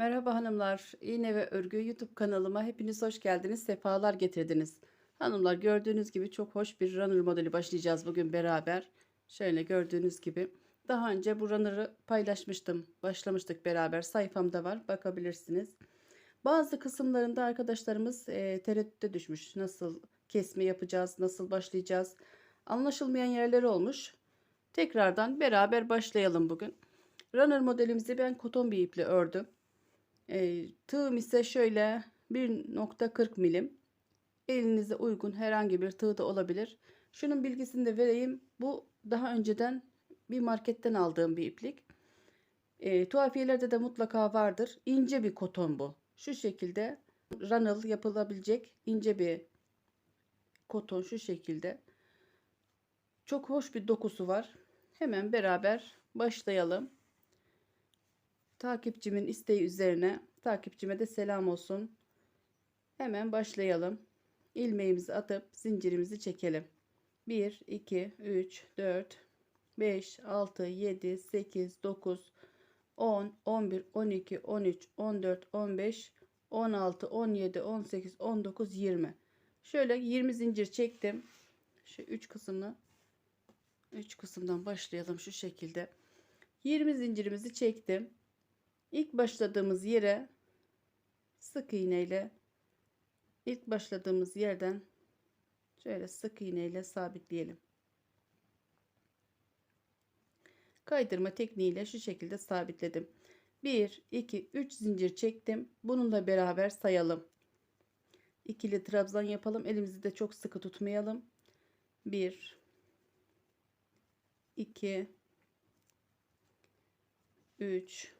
Merhaba hanımlar, İğne ve Örgü YouTube kanalıma hepiniz hoş geldiniz, sefalar getirdiniz. Hanımlar gördüğünüz gibi çok hoş bir runner modeli başlayacağız bugün beraber. Şöyle gördüğünüz gibi. Daha önce bu runner'ı paylaşmıştım, başlamıştık beraber. Sayfamda var, bakabilirsiniz. Bazı kısımlarında arkadaşlarımız e, tereddütte düşmüş. Nasıl kesme yapacağız, nasıl başlayacağız? Anlaşılmayan yerleri olmuş. Tekrardan beraber başlayalım bugün. Runner modelimizi ben koton bir iple ördüm. E, tığım ise şöyle 1.40 milim. Elinize uygun herhangi bir tığ da olabilir. Şunun bilgisini de vereyim. Bu daha önceden bir marketten aldığım bir iplik. E, tuhafiyelerde de mutlaka vardır. İnce bir koton bu. Şu şekilde runner yapılabilecek ince bir koton şu şekilde. Çok hoş bir dokusu var. Hemen beraber başlayalım. Takipçimin isteği üzerine takipçime de selam olsun. Hemen başlayalım. İlmeğimizi atıp zincirimizi çekelim. 1 2 3 4 5 6 7 8 9 10 11 12 13 14 15 16 17 18 19 20 şöyle 20 zincir çektim şu 3 kısmını 3 kısımdan başlayalım şu şekilde 20 zincirimizi çektim İlk başladığımız yere sık iğne ile ilk başladığımız yerden şöyle sık iğne ile sabitleyelim. Kaydırma tekniğiyle şu şekilde sabitledim. 1 2 3 zincir çektim. Bununla beraber sayalım. İkili trabzan yapalım. Elimizi de çok sıkı tutmayalım. 1 2 3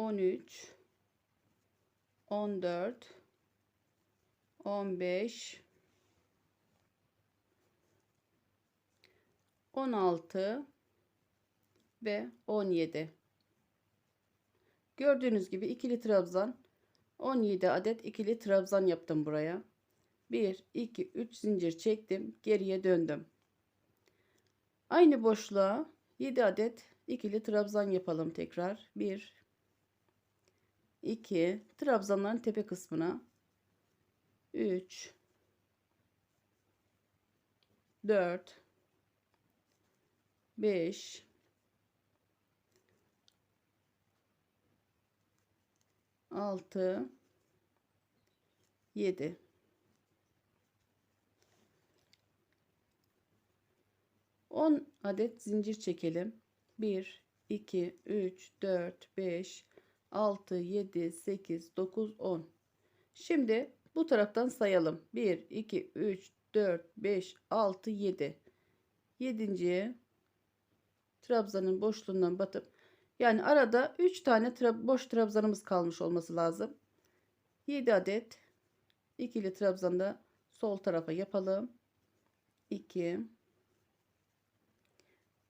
13 14 15 16 ve 17 gördüğünüz gibi ikili trabzan 17 adet ikili trabzan yaptım buraya. 1 2 3 zincir çektim geriye döndüm. Aynı boşluğa 7 adet ikili trabzan yapalım tekrar. 1 2 trabzanların tepe kısmına. 3 4 5 6 7 10 adet zincir çekelim. 1 2 3 4 5 6, 7, 8, 9, 10. Şimdi bu taraftan sayalım. 1, 2, 3, 4, 5, 6, 7. 7. trabzanın boşluğundan batıp yani arada 3 tane tra boş trabzanımız kalmış olması lazım. 7 adet ikili trabzanda sol tarafa yapalım. 2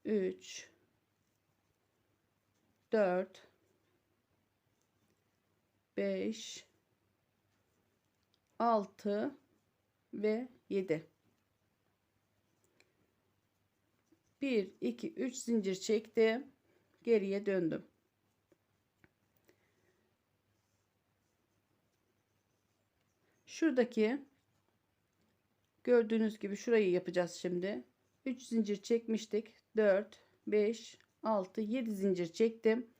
3 4 5 6 ve 7 1 2 3 zincir çektim. Geriye döndüm. Şuradaki gördüğünüz gibi şurayı yapacağız şimdi. 3 zincir çekmiştik. 4 5 6 7 zincir çektim.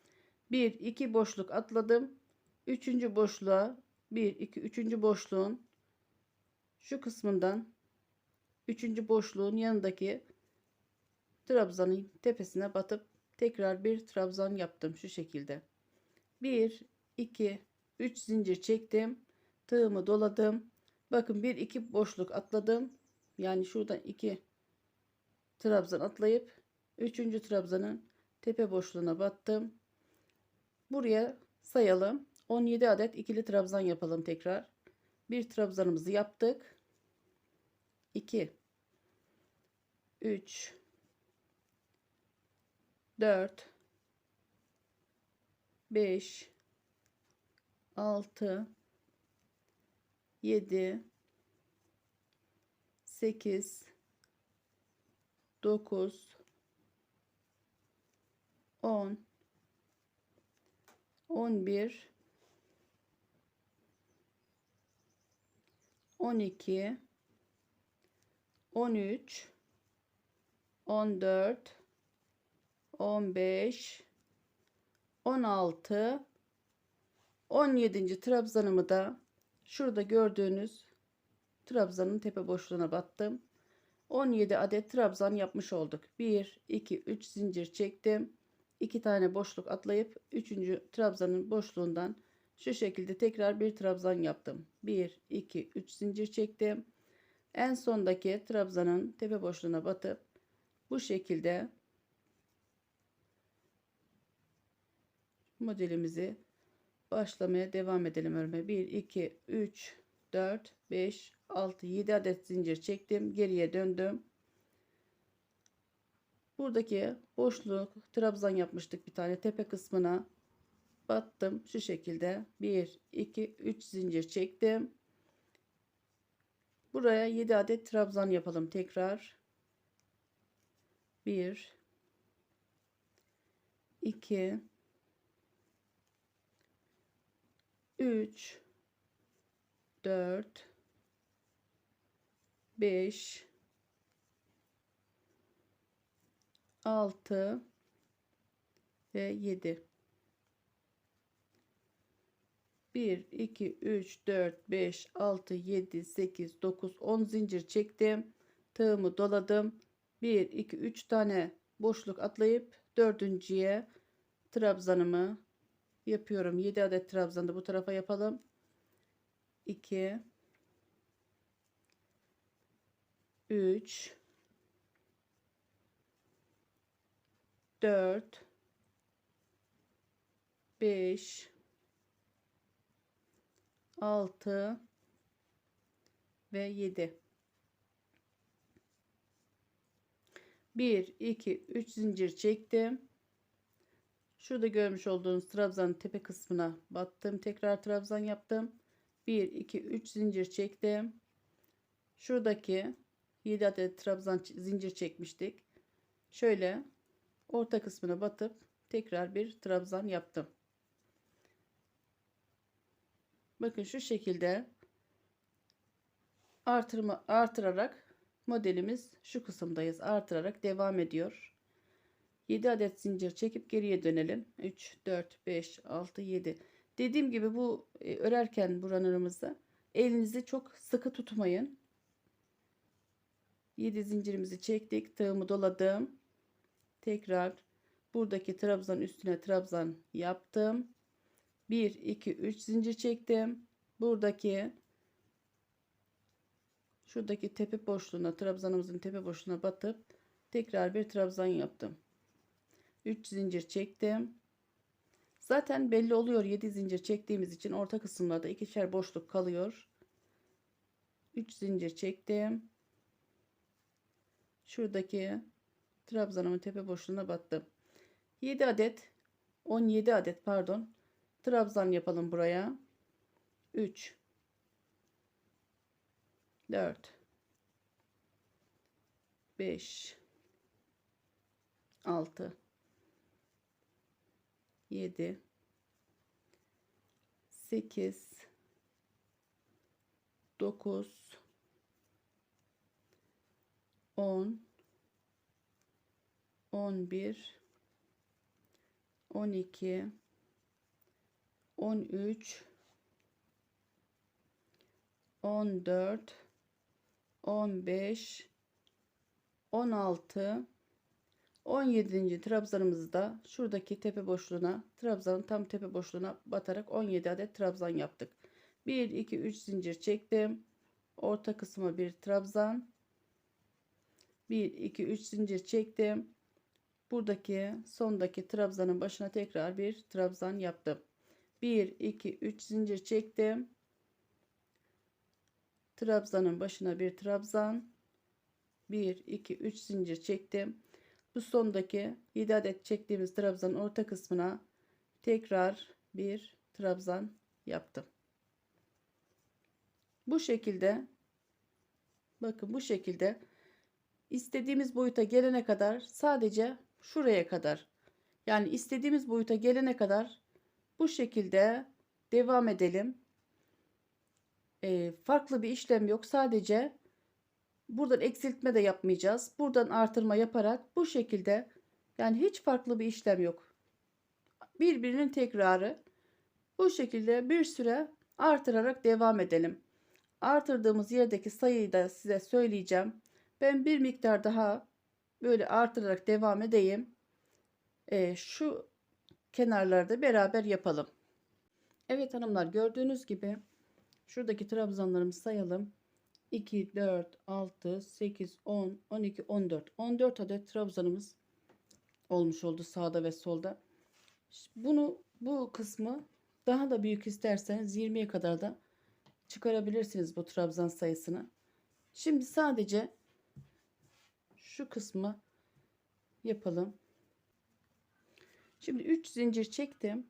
1 2 boşluk atladım Üçüncü boşluğa 1 2 üçüncü boşluğun şu kısmından üçüncü boşluğun yanındaki trabzanın tepesine batıp tekrar bir trabzan yaptım şu şekilde 1 2 3 zincir çektim tığımı doladım bakın 1 2 boşluk atladım yani şuradan 2 trabzan atlayıp üçüncü trabzanın tepe boşluğuna battım. Buraya sayalım. 17 adet ikili trabzan yapalım tekrar. Bir trabzanımızı yaptık. 2 3 4 5 6 7 8 9 10 11 12 13 14 15 16 17. trabzanımı da şurada gördüğünüz trabzanın tepe boşluğuna battım. 17 adet trabzan yapmış olduk. 1 2 3 zincir çektim. 2 tane boşluk atlayıp 3. trabzanın boşluğundan şu şekilde tekrar bir trabzan yaptım. 1 2 3 zincir çektim. En sondaki trabzanın tepe boşluğuna batıp bu şekilde modelimizi başlamaya devam edelim örme 1 2 3 4 5 6 7 adet zincir çektim geriye döndüm buradaki boşluk trabzan yapmıştık bir tane tepe kısmına battım. Şu şekilde. 1 2 3 zincir çektim. Buraya 7 adet trabzan yapalım tekrar. 1 2 3 4 5 6 ve 7 1 2 3 4 5 6 7 8 9 10 zincir çektim. Tığımı doladım. 1 2 3 tane boşluk atlayıp dördüncüye trabzanımı yapıyorum. 7 adet trabzanı da bu tarafa yapalım. 2 3 4 5 6 ve 7 1 2 3 zincir çektim. Şurada görmüş olduğunuz trabzanın tepe kısmına battım. Tekrar trabzan yaptım. 1 2 3 zincir çektim. Şuradaki 7 adet trabzan zincir çekmiştik. Şöyle orta kısmına batıp tekrar bir trabzan yaptım bakın şu şekilde artırma artırarak modelimiz şu kısımdayız. Artırarak devam ediyor. 7 adet zincir çekip geriye dönelim. 3 4 5 6 7 dediğim gibi bu e, örerken bu runner'ımızda elinizi çok sıkı tutmayın. 7 zincirimizi çektik. Tığımı doladım. Tekrar buradaki trabzan üstüne trabzan yaptım 1 2 3 zincir çektim. Buradaki şuradaki tepe boşluğuna trabzanımızın tepe boşluğuna batıp tekrar bir trabzan yaptım. 3 zincir çektim. Zaten belli oluyor 7 zincir çektiğimiz için orta kısımlarda ikişer boşluk kalıyor. 3 zincir çektim. Şuradaki trabzanımın tepe boşluğuna battım. 7 adet 17 adet pardon trabzan yapalım buraya. 3 4 5 6 7 8 9 10 11 12 13 14 15 16 17. trabzanımızı da şuradaki tepe boşluğuna trabzanın tam tepe boşluğuna batarak 17 adet trabzan yaptık. 1 2 3 zincir çektim. Orta kısma bir trabzan. 1 2 3 zincir çektim. buradaki sondaki trabzanın başına tekrar bir trabzan yaptım. 1 2 3 zincir çektim. Trabzanın başına bir trabzan. 1 2 3 zincir çektim. Bu sondaki 7 adet çektiğimiz trabzanın orta kısmına tekrar bir trabzan yaptım. Bu şekilde bakın bu şekilde istediğimiz boyuta gelene kadar sadece şuraya kadar yani istediğimiz boyuta gelene kadar bu şekilde devam edelim. Ee, farklı bir işlem yok. Sadece buradan eksiltme de yapmayacağız. Buradan artırma yaparak bu şekilde yani hiç farklı bir işlem yok. Birbirinin tekrarı bu şekilde bir süre artırarak devam edelim. Artırdığımız yerdeki sayıyı da size söyleyeceğim. Ben bir miktar daha böyle artırarak devam edeyim. Ee, şu kenarlarda beraber yapalım. Evet hanımlar gördüğünüz gibi şuradaki trabzanlarımızı sayalım. 2, 4, 6, 8, 10, 12, 14. 14 adet trabzanımız olmuş oldu sağda ve solda. Bunu bu kısmı daha da büyük isterseniz 20'ye kadar da çıkarabilirsiniz bu trabzan sayısını. Şimdi sadece şu kısmı yapalım. Şimdi 3 zincir çektim.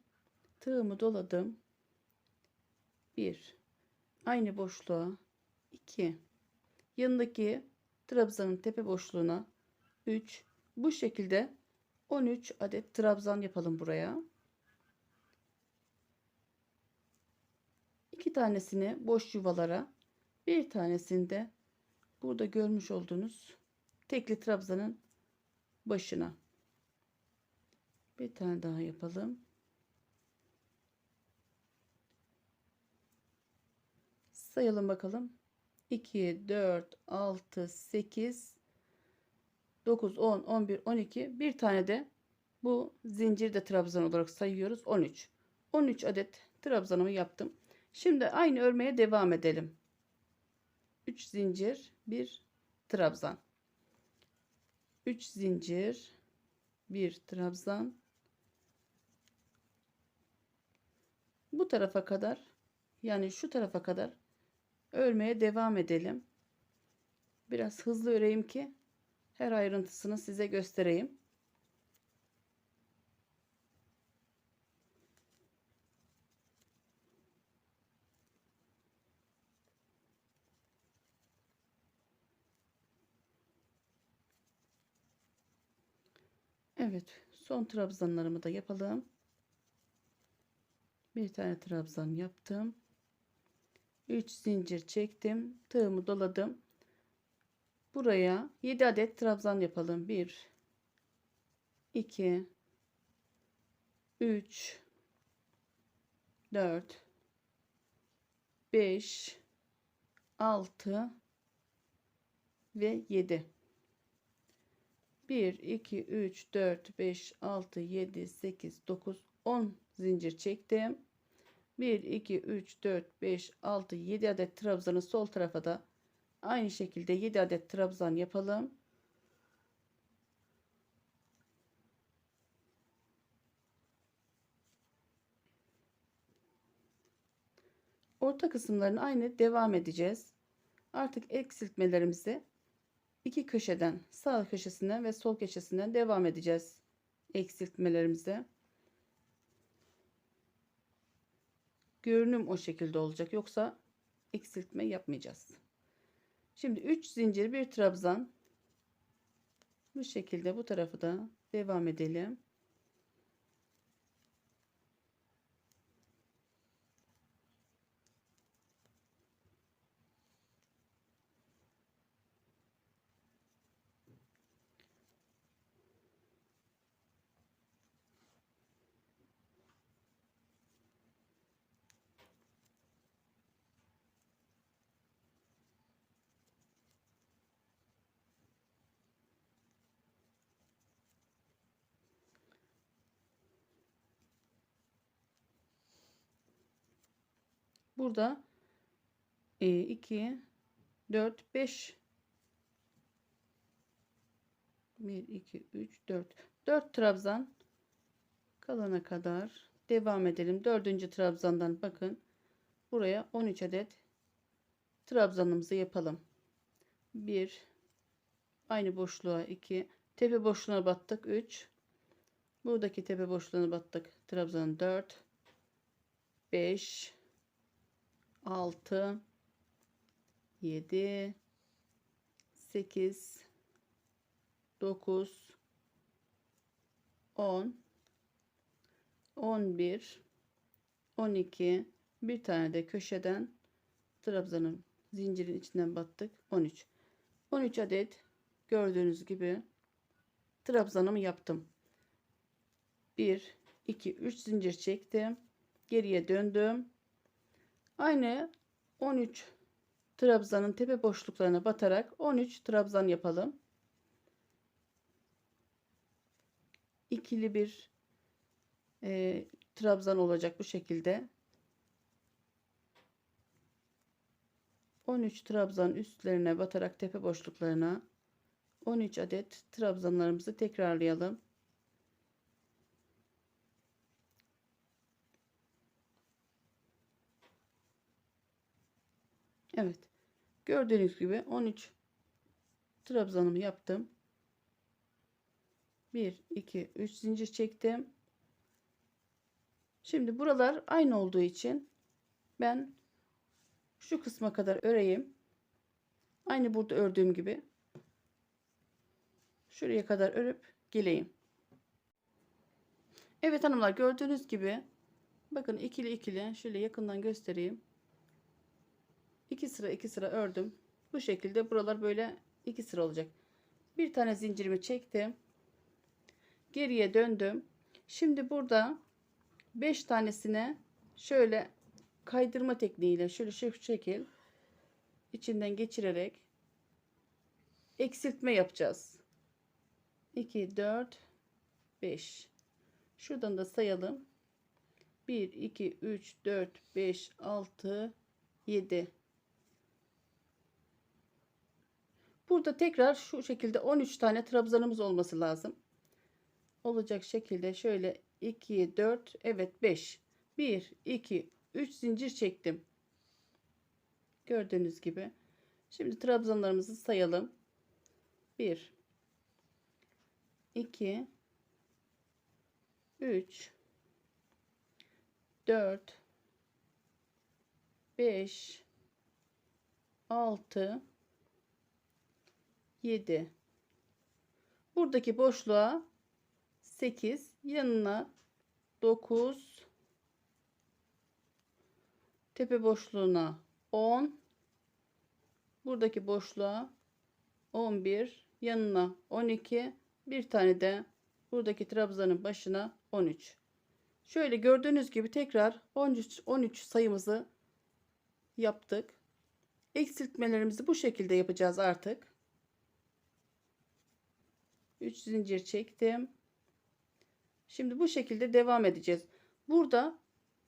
Tığımı doladım. 1 aynı boşluğa 2 yanındaki trabzanın tepe boşluğuna 3 bu şekilde 13 adet trabzan yapalım buraya. İki tanesini boş yuvalara, bir tanesini de burada görmüş olduğunuz tekli trabzanın başına. Bir tane daha yapalım. Sayalım bakalım. 2, 4, 6, 8, 9, 10, 11, 12. Bir tane de bu zincirde trabzan olarak sayıyoruz. 13. 13 adet trabzanımı yaptım. Şimdi aynı örmeye devam edelim. 3 zincir, 1 trabzan. 3 zincir, 1 trabzan. Bu tarafa kadar yani şu tarafa kadar örmeye devam edelim. Biraz hızlı öreyim ki her ayrıntısını size göstereyim. Evet, son trabzanlarımı da yapalım. Bir tane trabzan yaptım. 3 zincir çektim. Tığımı doladım. Buraya 7 adet trabzan yapalım. 1 2 3 4 5 6 ve 7 1 2 3 4 5 6 7 8 9 10 zincir çektim. 1 2 3 4 5 6 7 adet trabzanı sol tarafa da aynı şekilde 7 adet trabzan yapalım. Orta kısımların aynı devam edeceğiz. Artık eksiltmelerimizi iki köşeden sağ köşesinden ve sol köşesinden devam edeceğiz eksiltmelerimize. Görünüm o şekilde olacak. Yoksa eksiltme yapmayacağız. Şimdi 3 zincir bir trabzan bu şekilde bu tarafı da devam edelim. Burada 2 4 5 1 2 3 4 4 trabzan kalana kadar devam edelim. Dördüncü trabzandan bakın. Buraya 13 adet trabzanımızı yapalım. 1 aynı boşluğa 2 tepe boşluğuna battık 3 buradaki tepe boşluğuna battık trabzan 4 5 6 7 8 9 10 11 12 bir tane de köşeden trabzanın zincirin içinden battık. 13 13 adet gördüğünüz gibi trabzanımı yaptım. 1 2 3 zincir çektim. Geriye döndüm aynı 13 trabzanın tepe boşluklarına batarak 13 trabzan yapalım ikili bir e, trabzan olacak bu şekilde 13 trabzan üstlerine batarak tepe boşluklarına 13 adet trabzanlarımızı tekrarlayalım. Evet. Gördüğünüz gibi 13 trabzanımı yaptım. 1 2 3 zincir çektim. Şimdi buralar aynı olduğu için ben şu kısma kadar öreyim. Aynı burada ördüğüm gibi. Şuraya kadar örüp geleyim. Evet hanımlar gördüğünüz gibi bakın ikili ikili şöyle yakından göstereyim. 2 sıra 2 sıra ördüm. Bu şekilde buralar böyle 2 sıra olacak. Bir tane zincirimi çektim. Geriye döndüm. Şimdi burada 5 tanesine şöyle kaydırma tekniğiyle şöyle şu şekil içinden geçirerek eksiltme yapacağız. 2 4 5 şuradan da sayalım 1 2 3 4 5 6 7 burada tekrar şu şekilde 13 tane trabzanımız olması lazım. Olacak şekilde şöyle 2 4 evet 5 1 2 3 zincir çektim. Gördüğünüz gibi. Şimdi trabzanlarımızı sayalım. 1 2 3 4 5 6 7 buradaki boşluğa 8 yanına 9 tepe boşluğuna 10 buradaki boşluğa 11 yanına 12 bir tane de buradaki trabzanın başına 13 şöyle gördüğünüz gibi tekrar 13 13 sayımızı yaptık. Eksiltmelerimizi bu şekilde yapacağız artık 3 zincir çektim şimdi bu şekilde devam edeceğiz burada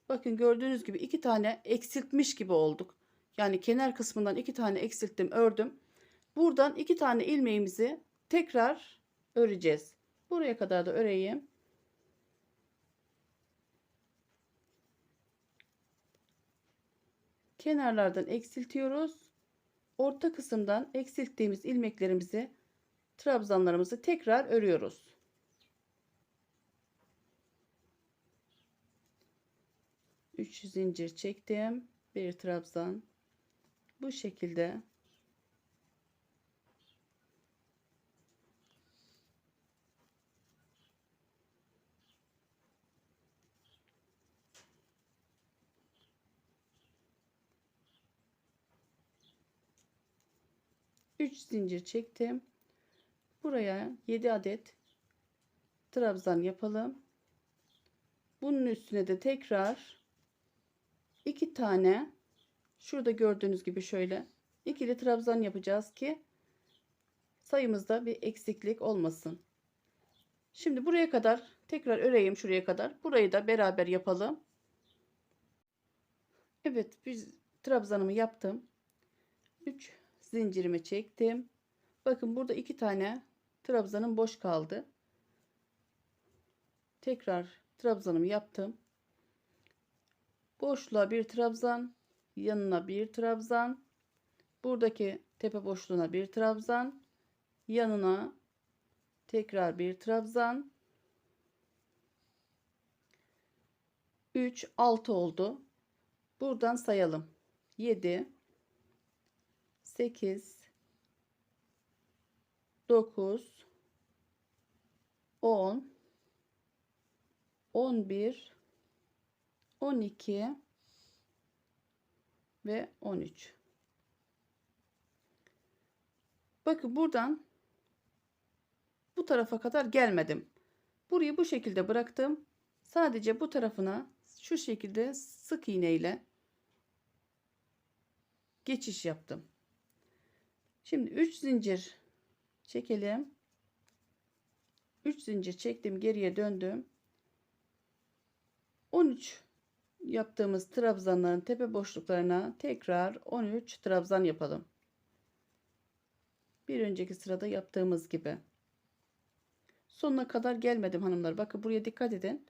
bakın gördüğünüz gibi iki tane eksiltmiş gibi olduk yani kenar kısmından iki tane eksilttim ördüm buradan iki tane ilmeğimizi tekrar öreceğiz. Buraya kadar da öreyim. Kenarlardan eksiltiyoruz. Orta kısımdan eksilttiğimiz ilmeklerimizi trabzanlarımızı tekrar örüyoruz. Üç zincir çektim. Bir trabzan. Bu şekilde 3 zincir çektim. Buraya 7 adet trabzan yapalım. Bunun üstüne de tekrar 2 tane şurada gördüğünüz gibi şöyle ikili trabzan yapacağız ki sayımızda bir eksiklik olmasın. Şimdi buraya kadar tekrar öreyim şuraya kadar. Burayı da beraber yapalım. Evet biz trabzanımı yaptım. 3 zincirimi çektim. Bakın burada iki tane trabzanım boş kaldı. Tekrar trabzanımı yaptım. Boşluğa bir trabzan, yanına bir trabzan, buradaki tepe boşluğuna bir trabzan, yanına tekrar bir trabzan. 3 6 oldu. Buradan sayalım. 7 8 9 10 11 12 ve 13. Bakın buradan bu tarafa kadar gelmedim. Burayı bu şekilde bıraktım. Sadece bu tarafına şu şekilde sık iğne ile geçiş yaptım. Şimdi 3 zincir çekelim. 3 zincir çektim, geriye döndüm. 13 yaptığımız trabzanların tepe boşluklarına tekrar 13 trabzan yapalım. Bir önceki sırada yaptığımız gibi. Sonuna kadar gelmedim hanımlar. Bakın buraya dikkat edin.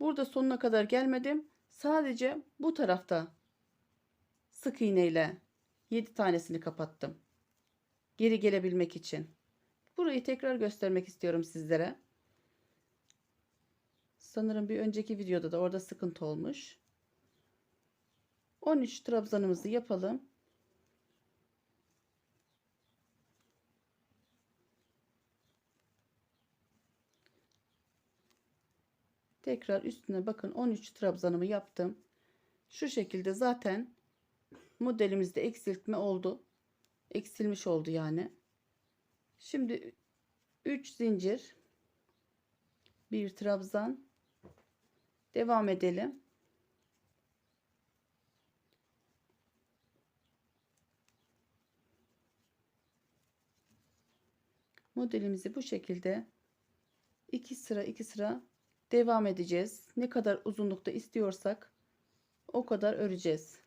Burada sonuna kadar gelmedim. Sadece bu tarafta sık iğneyle 7 tanesini kapattım. Geri gelebilmek için. Burayı tekrar göstermek istiyorum sizlere. Sanırım bir önceki videoda da orada sıkıntı olmuş. 13 trabzanımızı yapalım. Tekrar üstüne bakın 13 trabzanımı yaptım. Şu şekilde zaten modelimizde eksiltme oldu. Eksilmiş oldu yani. Şimdi 3 zincir bir trabzan devam edelim. Modelimizi bu şekilde iki sıra iki sıra devam edeceğiz. Ne kadar uzunlukta istiyorsak o kadar öreceğiz.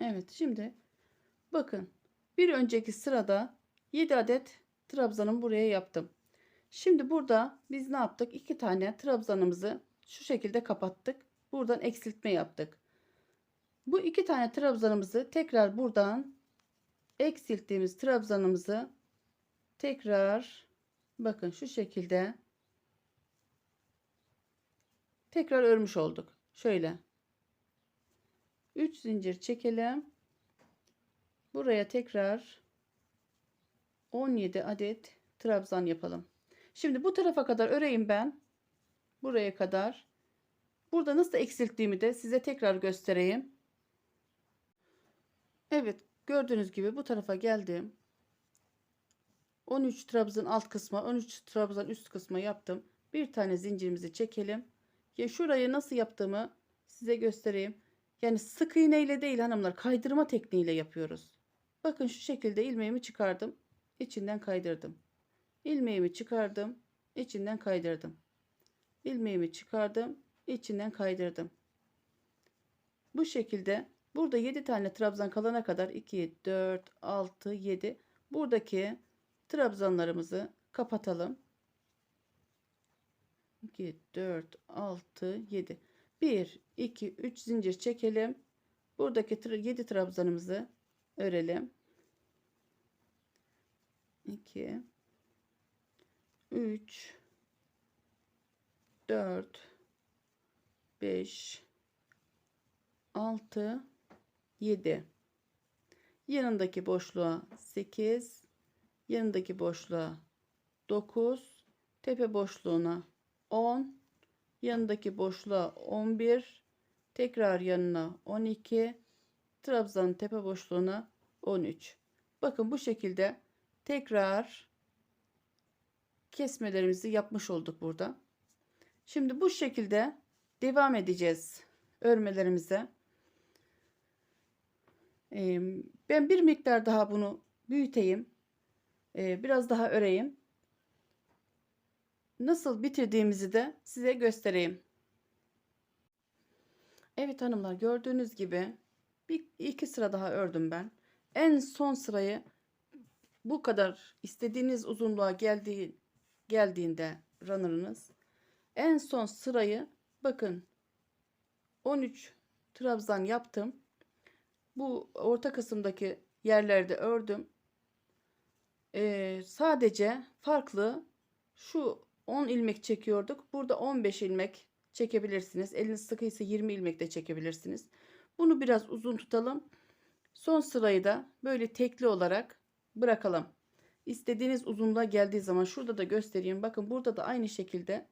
Evet şimdi bakın bir önceki sırada 7 adet trabzanımı buraya yaptım. Şimdi burada biz ne yaptık? 2 tane trabzanımızı şu şekilde kapattık. Buradan eksiltme yaptık. Bu iki tane trabzanımızı tekrar buradan eksilttiğimiz trabzanımızı tekrar bakın şu şekilde tekrar örmüş olduk. Şöyle 3 zincir çekelim. Buraya tekrar 17 adet trabzan yapalım. Şimdi bu tarafa kadar öreyim ben. Buraya kadar. Burada nasıl eksilttiğimi de size tekrar göstereyim. Evet gördüğünüz gibi bu tarafa geldim. 13 trabzan alt kısma 13 trabzan üst kısma yaptım. Bir tane zincirimizi çekelim. Ya şurayı nasıl yaptığımı size göstereyim. Yani sık iğne ile değil hanımlar kaydırma tekniğiyle yapıyoruz. Bakın şu şekilde ilmeğimi çıkardım. içinden kaydırdım. İlmeğimi çıkardım. içinden kaydırdım. İlmeğimi çıkardım. içinden kaydırdım. Bu şekilde burada 7 tane trabzan kalana kadar 2, 4, 6, 7 buradaki trabzanlarımızı kapatalım. 2, 4, 6, 7. 1, 2, 3 zincir çekelim. Buradaki 7 trabzanımızı örelim. 2, 3, 4, 5, 6, 7. Yanındaki boşluğa 8, yanındaki boşluğa 9, tepe boşluğuna 10, yanındaki boşluğa 11 tekrar yanına 12 trabzanın tepe boşluğuna 13 bakın bu şekilde tekrar kesmelerimizi yapmış olduk burada şimdi bu şekilde devam edeceğiz örmelerimize Ee, ben bir miktar daha bunu büyüteyim. Ee, biraz daha öreyim. Nasıl bitirdiğimizi de size göstereyim. Evet hanımlar gördüğünüz gibi bir iki sıra daha ördüm ben. En son sırayı bu kadar istediğiniz uzunluğa geldiği geldiğinde runner'ınız en son sırayı bakın 13 trabzan yaptım. Bu orta kısımdaki yerlerde ördüm. Ee, sadece farklı şu 10 ilmek çekiyorduk. Burada 15 ilmek çekebilirsiniz. Eliniz sıkıysa 20 ilmek de çekebilirsiniz. Bunu biraz uzun tutalım. Son sırayı da böyle tekli olarak bırakalım. İstediğiniz uzunluğa geldiği zaman şurada da göstereyim. Bakın burada da aynı şekilde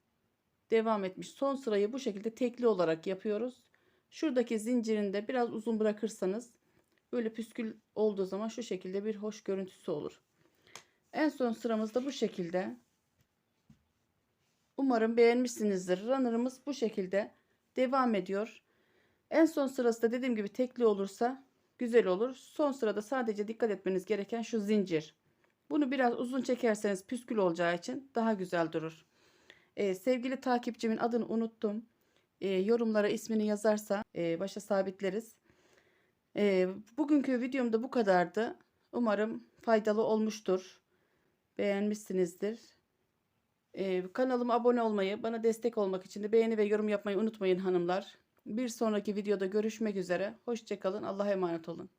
devam etmiş. Son sırayı bu şekilde tekli olarak yapıyoruz. Şuradaki zincirinde biraz uzun bırakırsanız böyle püskül olduğu zaman şu şekilde bir hoş görüntüsü olur. En son sıramızda bu şekilde. Umarım beğenmişsinizdir. Runner'ımız bu şekilde devam ediyor. En son sırası da dediğim gibi tekli olursa güzel olur. Son sırada sadece dikkat etmeniz gereken şu zincir. Bunu biraz uzun çekerseniz püskül olacağı için daha güzel durur. Ee, sevgili takipçimin adını unuttum. Ee, yorumlara ismini yazarsa e, başa sabitleriz. Ee, bugünkü videomda bu kadardı. Umarım faydalı olmuştur. Beğenmişsinizdir. Kanalıma abone olmayı, bana destek olmak için de beğeni ve yorum yapmayı unutmayın hanımlar. Bir sonraki videoda görüşmek üzere. Hoşçakalın. Allah'a emanet olun.